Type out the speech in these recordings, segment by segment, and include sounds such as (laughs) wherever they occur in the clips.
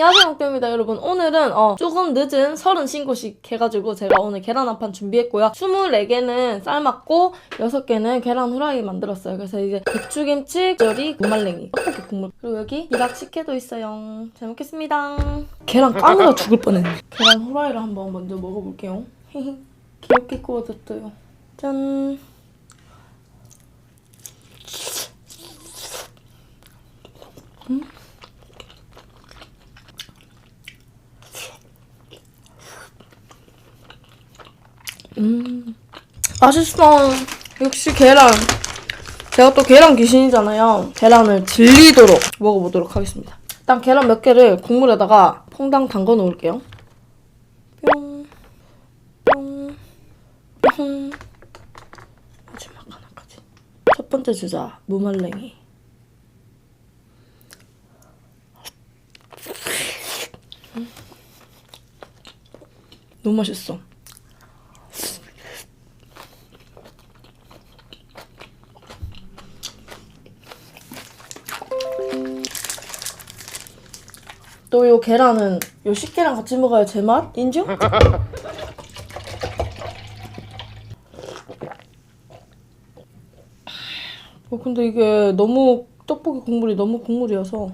안녕하세요 옥대입니다 여러분. 오늘은 어, 조금 늦은 서른 신고식 해가지고 제가 오늘 계란 한 판 준비했고요. 24개는 삶았고 6개는 계란 후라이 만들었어요. 그래서 이제 배추김치, 절이, 무말랭이 떡볶이 국물. 그리고 여기 비락 식혜도 있어요. 잘 먹겠습니다. 계란 까느라 죽을 뻔했네. 계란 후라이를 한번 먼저 먹어볼게요. 귀엽게 구워졌어요. 짠. 음, 맛있어. 역시 계란. 제가 또 계란 귀신이잖아요. 계란을 질리도록 먹어보도록 하겠습니다. 일단 계란 몇 개를 국물에다가 퐁당 담궈 놓을게요. 뿅, 뿅, 뿅. 마지막 하나까지. 첫 번째 주자, 무말랭이. 음. 너무 맛있어. 또 요 계란은 요 식계랑 같이 먹어야 제맛? 인정? 어 근데 이게 너무 떡볶이 국물이 너무 국물이어서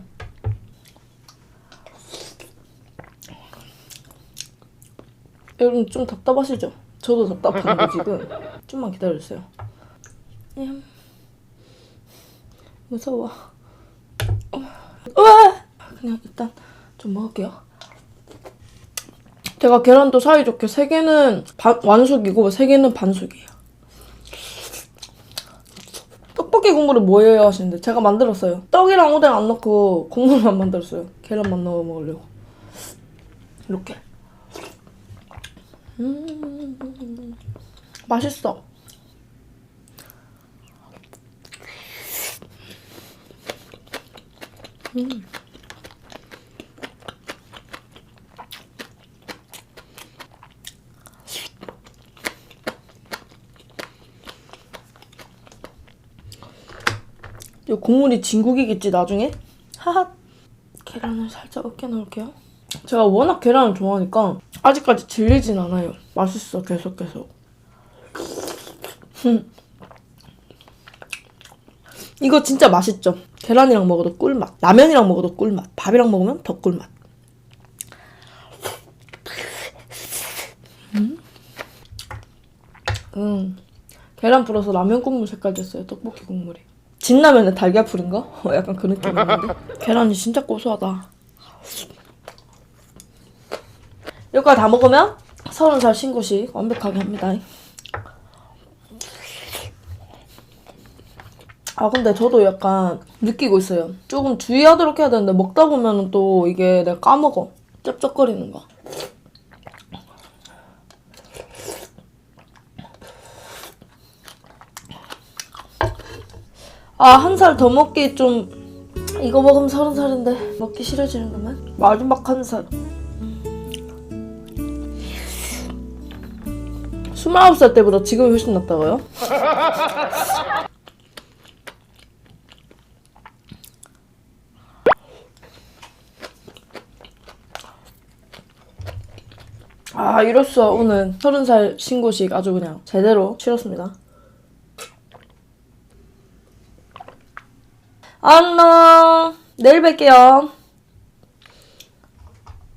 여러분 좀 답답하시죠? 저도 답답한데 지금 (laughs) 좀만 기다려주세요 냠. 무서워 어. 으아! 그냥 일단 좀 먹을게요. 제가 계란도 사이좋게 3개는 반, 완숙이고 3개는 반숙이에요. 떡볶이 국물이 뭐예요 하시는데 제가 만들었어요. 떡이랑 오뎅 안 넣고 국물만 만들었어요. 계란만 넣어 먹으려고. 이렇게. 음, 맛있어. 음. 이 국물이 진국이겠지 나중에? 하하 계란을 살짝 으깨 넣을게요 제가 워낙 계란을 좋아하니까 아직까지 질리진 않아요 맛있어 계속 계속 음. 이거 진짜 맛있죠? 계란이랑 먹어도 꿀맛 라면이랑 먹어도 꿀맛 밥이랑 먹으면 더 꿀맛 음. 음. 계란 풀어서 라면 국물 색깔 됐어요 떡볶이 국물이 진라면에 달걀 풀인 거? 어, 약간 그 느낌인데? (laughs) 계란이 진짜 고소하다. 이거 다 먹으면 서른 살 신고식 완벽하게 합니다. 아 근데 저도 약간 느끼고 있어요. 조금 주의하도록 해야 되는데 먹다 보면 또 이게 내가 까먹어. 쩝쩝거리는 거 아, 한 살 더 먹기 좀 이거 먹으면 서른 살인데 먹기 싫어지는구만. 마지막 한 살. 스물아홉 살 때보다 지금이 훨씬 낫다고요? (laughs) 아, 이로써 오늘 서른 살 신고식 아주 그냥 제대로 치렀습니다. 안녕. 내일 뵐게요.